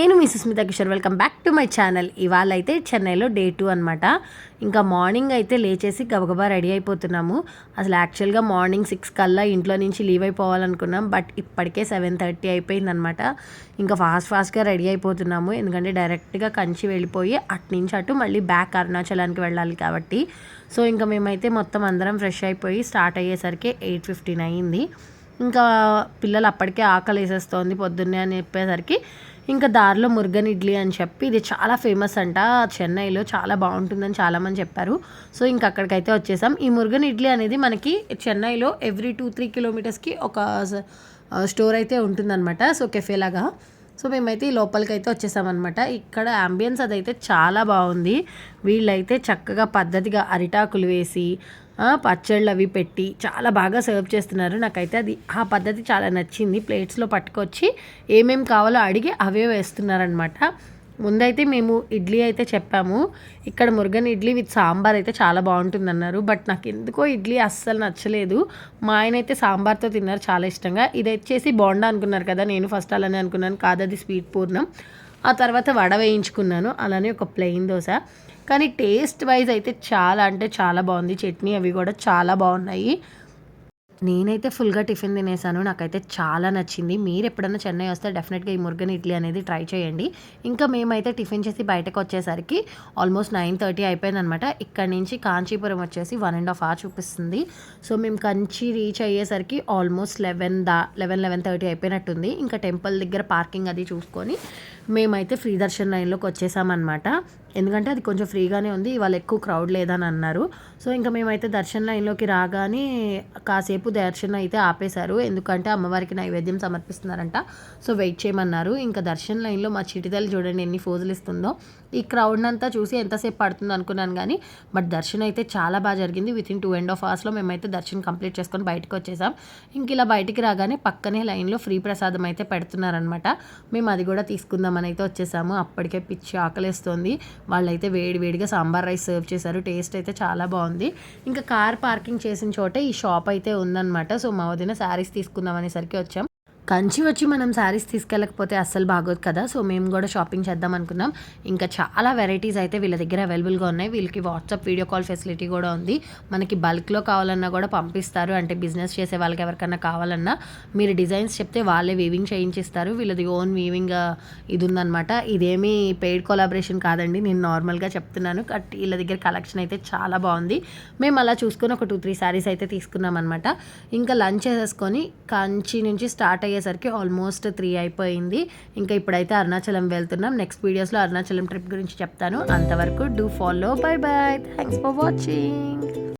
నేను మీ Susmitha Kishore. Welcome back to my channel ఇవాళ అయితే చెన్నైలో డే టూ అనమాట ఇంకా మార్నింగ్ అయితే లేచేసి గబగబా రెడీ అయిపోతున్నాము. అసలు యాక్చువల్గా మార్నింగ్ సిక్స్ కల్లా ఇంట్లో నుంచి లీవ్ అయిపోవాలనుకున్నాం. బట్ ఇప్పటికే సెవెన్ థర్టీ అయిపోయిందనమాట ఇంకా ఫాస్ట్ ఫాస్ట్గా రెడీ అయిపోతున్నాము. ఎందుకంటే డైరెక్ట్గా కంచి వెళ్ళిపోయి అటు నుంచి అటు మళ్ళీ బ్యాక్ అరుణాచలానికి వెళ్ళాలి కాబట్టి. సో ఇంకా మేమైతే మొత్తం అందరం ఫ్రెష్ అయిపోయి స్టార్ట్ అయ్యేసరికి ఎయిట్ ఫిఫ్టీన్ అయ్యింది ఇంకా పిల్లలు అప్పటికే ఆకలి వేసేస్తోంది పొద్దున్నే అని చెప్పేసరికి. ఇంకా దారిలో మురుగన్ ఇడ్లీ అని చెప్పి ఇది చాలా ఫేమస్ అంట. చెన్నైలో చాలా బాగుంటుందని చాలామంది చెప్పారు. సో ఇంక అక్కడికైతే వచ్చేసాం. ఈ మురుగన్ ఇడ్లీ అనేది మనకి చెన్నైలో ఎవ్రీ టూ త్రీ కిలోమీటర్స్కి ఒక స్టోర్ అయితే ఉంటుందన్నమాట. సో కెఫే లాగా సో మేమైతే ఈ లోపలికి అయితే వచ్చేసామన్నమాట. ఇక్కడ అంబియన్స్ అదైతే చాలా బాగుంది. వీళ్ళైతే చక్కగా పద్ధతిగా అరిటాకులు వేసి పచ్చళ్ళు అవి పెట్టి చాలా బాగా సర్వ్ చేస్తున్నారు. నాకైతే అది ఆ పద్ధతి చాలా నచ్చింది. ప్లేట్స్లో పట్టుకొచ్చి ఏమేమి కావాలో అడిగి అవే వేస్తున్నారనమాట ముందైతే మేము ఇడ్లీ అయితే చెప్పాము. ఇక్కడ మురుగన్ ఇడ్లీ విత్ సాంబార్ అయితే చాలా బాగుంటుంది అన్నారు బట్ నాకు ఎందుకో ఇడ్లీ అస్సలు నచ్చలేదు. మా ఆయన అయితే సాంబార్తో తిన్నారు చాలా ఇష్టంగా. ఇది వచ్చేసి బోండా అనుకున్నారు కదా నేను ఫస్ట్ అలానే అనుకున్నాను. కాదు అది స్వీట్ పూర్ణం. ఆ తర్వాత వడ వేయించుకున్నాను. అలానే ఒక ప్లెయిన్ దోశ. కానీ టేస్ట్ వైజ్ అయితే చాలా అంటే చాలా బాగుంది. చట్నీ అవి కూడా చాలా బాగున్నాయి. నేనైతే ఫుల్గా టిఫిన్ తినేసాను. నాకైతే చాలా నచ్చింది. మీరు ఎప్పుడైనా చెన్నై వస్తే డెఫినెట్గా ఈ మురుగన్ ఇడ్లీ అనేది ట్రై చేయండి. ఇంకా మేమైతే టిఫిన్ చేసి బయటకు వచ్చేసరికి ఆల్మోస్ట్ నైన్ థర్టీ అయిపోయిందనమాట. ఇక్కడ నుంచి కాంచీపురం వచ్చేసి వన్ అండ్ హాఫ్ అవర్ చూపిస్తుంది. సో మేము కంచి రీచ్ అయ్యేసరికి ఆల్మోస్ట్ లెవెన్ దా లెవెన్ లెవెన్ థర్టీ అయిపోయినట్టుంది. ఇంకా టెంపుల్ దగ్గర పార్కింగ్ అది చూసుకొని మేమైతే ఫ్రీ దర్శన్ లైన్లోకి వచ్చేసామన్నమాట ఎందుకంటే అది కొంచెం ఫ్రీగానే ఉంది ఇవాళ ఎక్కువ క్రౌడ్ లేదని అన్నారు సో ఇంకా మేమైతే దర్శన లైన్లోకి రాగానే కాసేపు దర్శనం అయితే ఆపేశారు. ఎందుకంటే అమ్మవారికి నైవేద్యం సమర్పిస్తున్నారంట. సో వెయిట్ చేయమన్నారు. ఇంకా దర్శన లైన్లో మా చిటిదలు చూడండి ఎన్ని ఫోజులు ఇస్తుందో. ఈ క్రౌడ్ అంతా చూసి ఎంతసేపు పడుతుంది అనుకున్నాను కానీ బట్ దర్శనం అయితే చాలా బాగా జరిగింది. Within two and half అవర్స్లో మేమైతే దర్శనం కంప్లీట్ చేసుకొని బయటకు వచ్చేసాం. ఇంక ఇలా బయటికి రాగానే పక్కనే లైన్లో ఫ్రీ ప్రసాదం అయితే పెడుతున్నారనమాట. మేము అది కూడా తీసుకుందామని అయితే వచ్చేసాము. అప్పటికే పిచ్చి ఆకలిస్తుంది. వాళ్ళైతే వేడి వేడిగా సాంబార్ రైస్ సర్వ్ చేశారు. టేస్ట్ అయితే చాలా బాగుంది. ఇంకా కార్ పార్కింగ్ చేసిన చోటే ఈ షాప్ అయితే ఉందన్నమాట. సో మా వదిన శారీస్ తీసుకుందాం అనేసరికి వచ్చాం. కంచి వచ్చి మనం శారీస్ తీసుకెళ్ళకపోతే అస్సలు బాగోదు కదా. సో మేము కూడా షాపింగ్ చేద్దాం అనుకున్నాం. ఇంకా చాలా వెరైటీస్ అయితే వీళ్ళ దగ్గర అవైలబుల్గా ఉన్నాయి. వీళ్ళకి వాట్సాప్ వీడియో కాల్ ఫెసిలిటీ కూడా ఉంది. మనకి బల్క్లో కావాలన్నా కూడా పంపిస్తారు. అంటే బిజినెస్ చేసే వాళ్ళకి ఎవరికన్నా కావాలన్నా మీరు డిజైన్స్ చెప్తే వాళ్ళే వీవింగ్ చేయించిస్తారు. వీళ్ళది ఓన్ వీవింగ్ ఇది ఉందన్నమాట ఇదేమీ పెయిడ్ కొలాబరేషన్ కాదండి. నేను నార్మల్గా చెప్తున్నాను. కట్ వీళ్ళ దగ్గర కలెక్షన్ అయితే చాలా బాగుంది. మేము అలా చూసుకొని ఒక టూ త్రీ శారీస్ అయితే తీసుకున్నాం అనమాట ఇంకా లంచ్ చేసేసుకొని కంచి నుంచి స్టార్ట్ అయ్యే అయ్యేసరికి ఆల్మోస్ట్ త్రీ అయిపోయింది. ఇంకా ఇప్పుడైతే అరుణాచలం వెళ్తున్నాం. నెక్స్ట్ వీడియోస్లో అరుణాచలం ట్రిప్ గురించి చెప్తాను. అంతవరకు do follow bye bye thanks for watching